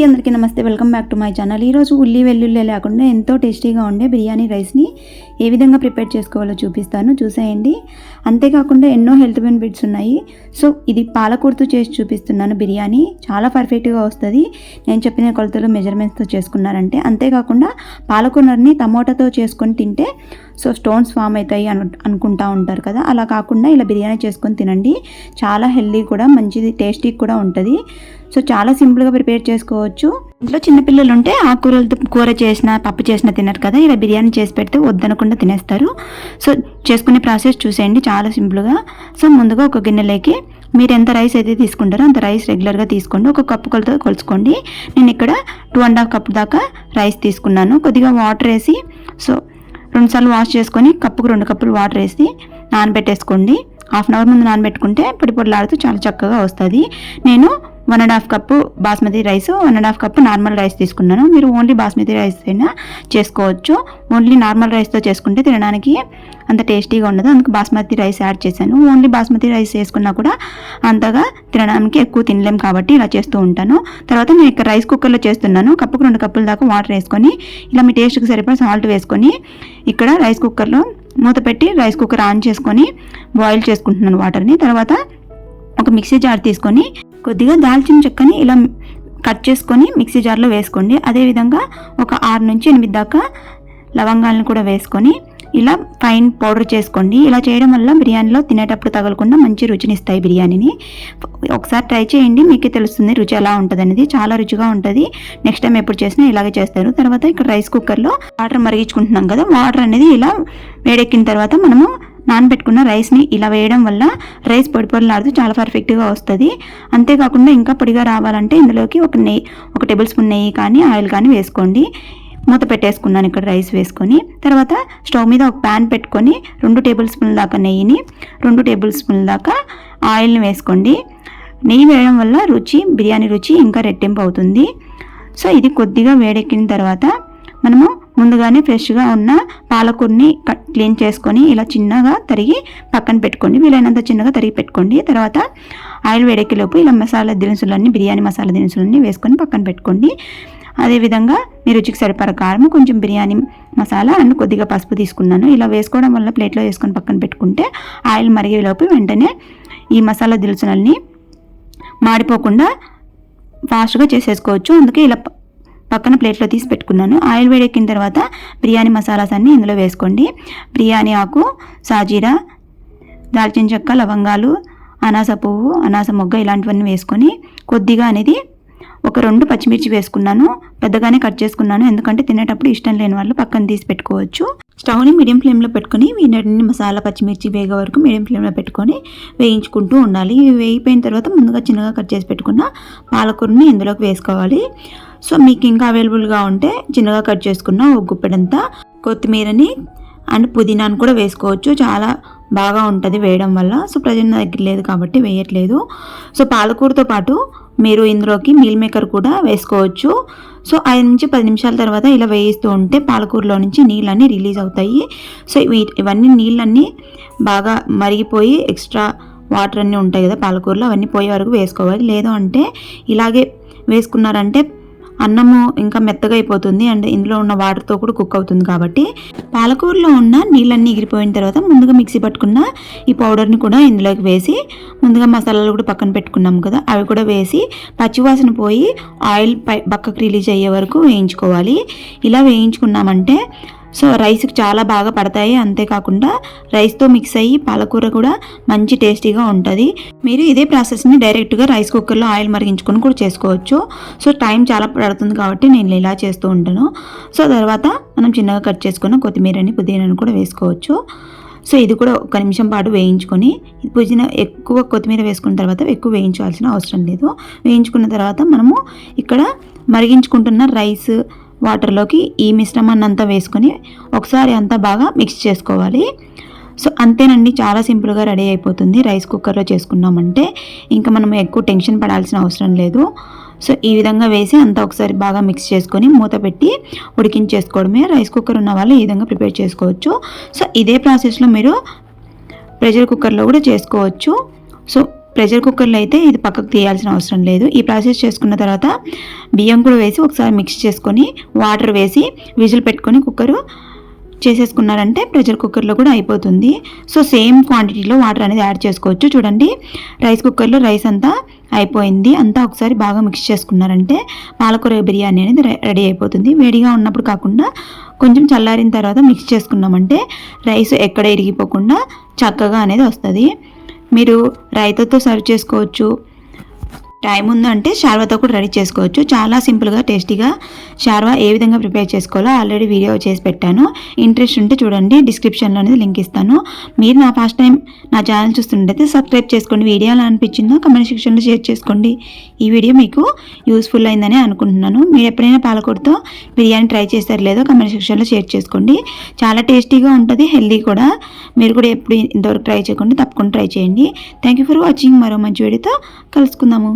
అండి అందరికీ నమస్తే. Welcome back to my channel. ఈరోజు ఉల్లి వెల్లుల్లి లేకుండా ఎంతో టేస్టీగా ఉండే బిర్యానీ రైస్ని ఏ విధంగా ప్రిపేర్ చేసుకోవాలో చూపిస్తాను. చూసేయండి. అంతేకాకుండా ఎన్నో హెల్త్ బెనిఫిట్స్ ఉన్నాయి. సో ఇది పాలకూరతో చేసి చూపిస్తున్నాను బిర్యానీ. చాలా పర్ఫెక్ట్గా వస్తుంది. నేను చెప్పిన కొలతలు మెజర్మెంట్స్తో చేసుకున్నారంటే అంతేకాకుండా పాలకూరని టమోటాతో చేసుకొని తింటే సో స్టోన్స్ ఫామ్ అవుతాయి అను అనుకుంటా ఉంటారు కదా. అలా కాకుండా ఇలా బిర్యానీ చేసుకొని తినండి. చాలా హెల్దీ కూడా మంచిది టేస్టీ కూడా ఉంటుంది. సో చాలా సింపుల్గా ప్రిపేర్ చేసుకోవచ్చు. ఇంట్లో చిన్నపిల్లలు ఉంటే ఆకుకూరలతో కూర చేసిన పప్పు చేసిన తినరు కదా. ఇలా బిర్యానీ చేసి పెడితే వద్దనకుండా తినేస్తారు. సో చేసుకునే ప్రాసెస్ చూసేయండి. చాలా సింపుల్గా సో ముందుగా ఒక గిన్నెలోకి మీరు ఎంత రైస్ అయితే తీసుకుంటారో అంత రైస్ రెగ్యులర్గా తీసుకోండి. ఒక కప్పు కొలతో కొలుచుకోండి. నేను ఇక్కడ టూ అండ్ హాఫ్ కప్ దాకా రైస్ తీసుకున్నాను. కొద్దిగా వాటర్ వేసి సో రెండుసార్లు వాష్ చేసుకొని కప్పుకు రెండు కప్పులు వాటర్ వేసి నానబెట్టేసుకోండి. హాఫ్ అన్ అవర్ ముందు నానబెట్టుకుంటే పొడి పొడిలాడుతూ చాలా చక్కగా వస్తుంది. నేను one and half cup basmati rice one and half cup normal rice తీసుకున్నాను. మీరు ఓన్లీ బాస్మతి రైస్ అయినా చేసుకోవచ్చు. ఓన్లీ నార్మల్ రైస్తో చేసుకుంటే తినడానికి అంత టేస్టీగా ఉండదు. అందుకు బాస్మతి రైస్ యాడ్ చేశాను. ఓన్లీ బాస్మతి రైస్ వేసుకున్నా కూడా అంతగా తినడానికి ఎక్కువ తినలేం కాబట్టి ఇలా చేస్తూ ఉంటాను. తర్వాత నేను ఇక్కడ రైస్ కుక్కర్లో చేస్తున్నాను. కప్పుకు రెండు కప్పుల దాకా వాటర్ వేసుకొని ఇలా మీ టేస్ట్కి సరిపడా సాల్ట్ వేసుకొని ఇక్కడ రైస్ కుక్కర్లో మూత పెట్టి రైస్ కుక్కర్ ఆన్ చేసుకొని బాయిల్ చేసుకుంటున్నాను వాటర్ని. తర్వాత ఒక మిక్సీ జార్ తీసుకొని కొద్దిగా దాల్చిన చెక్కని ఇలా కట్ చేసుకొని మిక్సీ జార్లో వేసుకోండి. అదేవిధంగా ఒక ఆరు నుంచి ఎనిమిది దాకా లవంగాలను కూడా వేసుకొని ఇలా ఫైన్ పౌడర్ చేసుకోండి. ఇలా చేయడం వల్ల బిర్యానీలో తినేటప్పుడు తగలకుండా మంచి రుచిని ఇస్తాయి బిర్యానీని. ఒకసారి ట్రై చేయండి. మీకే తెలుస్తుంది రుచి ఎలా ఉంటుంది అనేది చాలా రుచిగా ఉంటుంది. నెక్స్ట్ టైం ఎప్పుడు చేసినా ఇలాగే చేస్తారు. తర్వాత ఇక్కడ రైస్ కుక్కర్లో వాటర్ మరిగించుకుంటున్నాం కదా. వాటర్ అనేది ఇలా వేడెక్కిన తర్వాత మనము నానబెట్టుకున్న రైస్ని ఇలా వేయడం వల్ల రైస్ పొడి పొడిలాడుతూ చాలా పర్ఫెక్ట్గా వస్తుంది. అంతేకాకుండా ఇంకా పొడిగా రావాలంటే ఇందులోకి ఒక నెయ్యి ఒక టేబుల్ స్పూన్ నెయ్యి కానీ ఆయిల్ కానీ వేసుకోండి. మూత పెట్టేసుకున్నాను ఇక్కడ రైస్ వేసుకొని. తర్వాత స్టవ్ మీద ఒక ప్యాన్ పెట్టుకొని రెండు టేబుల్ స్పూన్ల దాకా నెయ్యిని రెండు టేబుల్ స్పూన్ల దాకా ఆయిల్ని వేసుకోండి. నెయ్యి వేయడం వల్ల రుచి బిర్యానీ రుచి ఇంకా రెట్టింపు అవుతుంది. సో ఇది కొద్దిగా వేడెక్కిన తర్వాత మనము ముందుగానే ఫ్రెష్గా ఉన్న పాలకూరని క్లీన్ చేసుకొని ఇలా చిన్నగా తరిగి పక్కన పెట్టుకోండి. వీలైనంత చిన్నగా తరిగి పెట్టుకోండి. తర్వాత ఆయిల్ వేడెక్కిలోపు ఇలా మసాలా దినుసులన్నీ బిర్యానీ మసాలా దినుసులన్నీ వేసుకొని పక్కన పెట్టుకోండి. అదేవిధంగా మీ రుచికి సరిపడ కారం కొంచెం బిర్యానీ మసాలా అండ్ కొద్దిగా పసుపు తీసుకున్నాను. ఇలా వేసుకోవడం వల్ల ప్లేట్లో వేసుకొని పక్కన పెట్టుకుంటే ఆయిల్ మరిగేలోపు వెంటనే ఈ మసాలా దినుసులన్నీ మాడిపోకుండా ఫాస్ట్గా చేసేసుకోవచ్చు. అందుకే ఇలా పక్కన ప్లేట్లో తీసి పెట్టుకున్నాను. ఆయిల్ వేడెక్కిన తర్వాత బిర్యానీ మసాలాస్ అన్నీ ఇందులో వేసుకోండి. బిర్యానీ ఆకు సాజీరా దాల్చిన చెక్క లవంగాలు అనాస పువ్వు అనాస మొగ్గ ఇలాంటివన్నీ వేసుకొని కొద్దిగా అనేది ఒక రెండు పచ్చిమిర్చి వేసుకున్నాను. పెద్దగానే కట్ చేసుకున్నాను. ఎందుకంటే తినేటప్పుడు ఇష్టం లేని వాళ్ళు పక్కన తీసి పెట్టుకోవచ్చు. స్టవ్ని మీడియం ఫ్లేమ్లో పెట్టుకొని వీటిని మసాలా పచ్చిమిర్చి వేగే వరకు మీడియం ఫ్లేమ్లో పెట్టుకొని వేయించుకుంటూ ఉండాలి. ఇవి తర్వాత ముందుగా చిన్నగా కట్ చేసి పెట్టుకున్న పాలకూరని ఇందులోకి వేసుకోవాలి. సో మీకు ఇంకా అవైలబుల్గా ఉంటే చిన్నగా కట్ చేసుకున్న ఒక గుప్పెడంతా కొత్తిమీరని అండ్ పుదీనాను కూడా వేసుకోవచ్చు. చాలా బాగా ఉంటుంది వేయడం వల్ల. సో ప్రజెంట్ దగ్గర లేదు కాబట్టి వేయట్లేదు. సో పాలకూరతో పాటు మీరు ఇందులోకి మీల్ మేకర్ కూడా వేసుకోవచ్చు. సో ఐదు నుంచి పది నిమిషాల తర్వాత ఇలా వేయిస్తూ ఉంటే పాలకూరలో నుంచి నీళ్ళన్నీ రిలీజ్ అవుతాయి. సో ఇవన్నీ నీళ్ళన్నీ బాగా మరిగిపోయి ఎక్స్ట్రా వాటర్ అన్నీ ఉంటాయి కదా పాలకూరలో అవన్నీ పోయే వరకు వేసుకోవాలి. లేదు అంటే ఇలాగే వేసుకున్నారంటే అన్నము ఇంకా మెత్తగా అయిపోతుంది అండ్ ఇందులో ఉన్న వాటర్తో కూడా కుక్ అవుతుంది కాబట్టి పాలకూరలో ఉన్న నీళ్ళన్నీ ఎగిరిపోయిన తర్వాత ముందుగా మిక్సీ పట్టుకున్న ఈ పౌడర్ని కూడా ఇందులోకి వేసి ముందుగా మసాలాలు కూడా పక్కన పెట్టుకున్నాం కదా అవి కూడా వేసి పచ్చివాసన పోయి ఆయిల్ పై పక్కకు రిలీజ్ అయ్యే వరకు వేయించుకోవాలి. ఇలా వేయించుకున్నామంటే సో రైస్కి చాలా బాగా పడతాయి. అంతేకాకుండా రైస్తో మిక్స్ అయ్యి పాలకూర కూడా మంచి టేస్టీగా ఉంటుంది. మీరు ఇదే ప్రాసెస్ని డైరెక్ట్గా రైస్ కుక్కర్లో ఆయిల్ మరిగించుకొని కూడా చేసుకోవచ్చు. సో టైం చాలా పడుతుంది కాబట్టి నేను ఇలా చేస్తూ ఉంటాను. సో తర్వాత మనం చిన్నగా కట్ చేసుకున్న కొత్తిమీరని పుదీనాని కూడా వేసుకోవచ్చు. సో ఇది కూడా ఒక నిమిషం పాటు వేయించుకొని పుదీనా ఎక్కువ కొత్తిమీర వేసుకున్న తర్వాత ఎక్కువ వేయించాల్సిన అవసరం లేదు. వేయించుకున్న తర్వాత మనము ఇక్కడ మరిగించుకుంటున్న రైస్ వాటర్లోకి ఈ మిశ్రమాన్ని అంతా వేసుకొని ఒకసారి అంతా బాగా మిక్స్ చేసుకోవాలి. సో అంతేనండి. చాలా సింపుల్గా రెడీ అయిపోతుంది. రైస్ కుక్కర్లో చేసుకున్నామంటే ఇంకా మనం ఎక్కువ టెన్షన్ పడాల్సిన అవసరం లేదు. సో ఈ విధంగా వేసి అంతా ఒకసారి బాగా మిక్స్ చేసుకొని మూత పెట్టి ఉడికించేసుకోవడమే. రైస్ కుక్కర్ ఉన్న వాళ్ళు ఈ విధంగా ప్రిపేర్ చేసుకోవచ్చు. సో ఇదే ప్రాసెస్లో మీరు ప్రెషర్ కుక్కర్లో కూడా చేసుకోవచ్చు. సో ప్రెషర్ కుక్కర్లో అయితే ఇది పక్కకు తీయాల్సిన అవసరం లేదు. ఈ ప్రాసెస్ చేసుకున్న తర్వాత బియ్యం కూడా వేసి ఒకసారి మిక్స్ చేసుకొని వాటర్ వేసి విజిల్ పెట్టుకొని కుక్కరు చేసేసుకున్నారంటే ప్రెషర్ కుక్కర్లో కూడా అయిపోతుంది. సో సేమ్ క్వాంటిటీలో వాటర్ అనేది యాడ్ చేసుకోవచ్చు. చూడండి రైస్ కుక్కర్లో రైస్ అంతా అయిపోయింది. అంతా ఒకసారి బాగా మిక్స్ చేసుకున్నారంటే పాలకూర బిర్యానీ అనేది రెడీ అయిపోతుంది. వేడిగా ఉన్నప్పుడు కాకుండా కొంచెం చల్లారిన తర్వాత మిక్స్ చేసుకున్నామంటే రైస్ ఎక్కడ ఇరిగిపోకుండా చక్కగా అనేది వస్తుంది. మీరు రైతాతో సర్వ్ చేసుకోవచ్చు. టైం ఉందంటే షార్వాతో కూడా రెడీ చేసుకోవచ్చు. చాలా సింపుల్గా టేస్టీగా షార్వా ఏ విధంగా ప్రిపేర్ చేసుకోవాలో ఆల్రెడీ వీడియో చేసి పెట్టాను. ఇంట్రెస్ట్ ఉంటే చూడండి డిస్క్రిప్షన్లో అనేది లింక్ ఇస్తాను. మీరు నా ఫస్ట్ టైం నా ఛానల్ చూస్తుంటే సబ్స్క్రైబ్ చేసుకోండి. వీడియో ఎలా అనిపించిందో కమెంట్ సెక్షన్లో షేర్ చేసుకోండి. ఈ వీడియో మీకు యూస్ఫుల్ అయిందని అనుకుంటున్నాను. మీరు ఎప్పుడైనా పాలకూరతో బిర్యానీ ట్రై చేస్తారో లేదో కమెంట్ సెక్షన్లో షేర్ చేసుకోండి. చాలా టేస్టీగా ఉంటుంది హెల్దీ కూడా. మీరు కూడా ఎప్పుడు ఇంతవరకు ట్రై చేయకుండా తప్పకుండా ట్రై చేయండి. Thank you for watching. మరో మంచి వీడియోతో కలుసుకుందాము.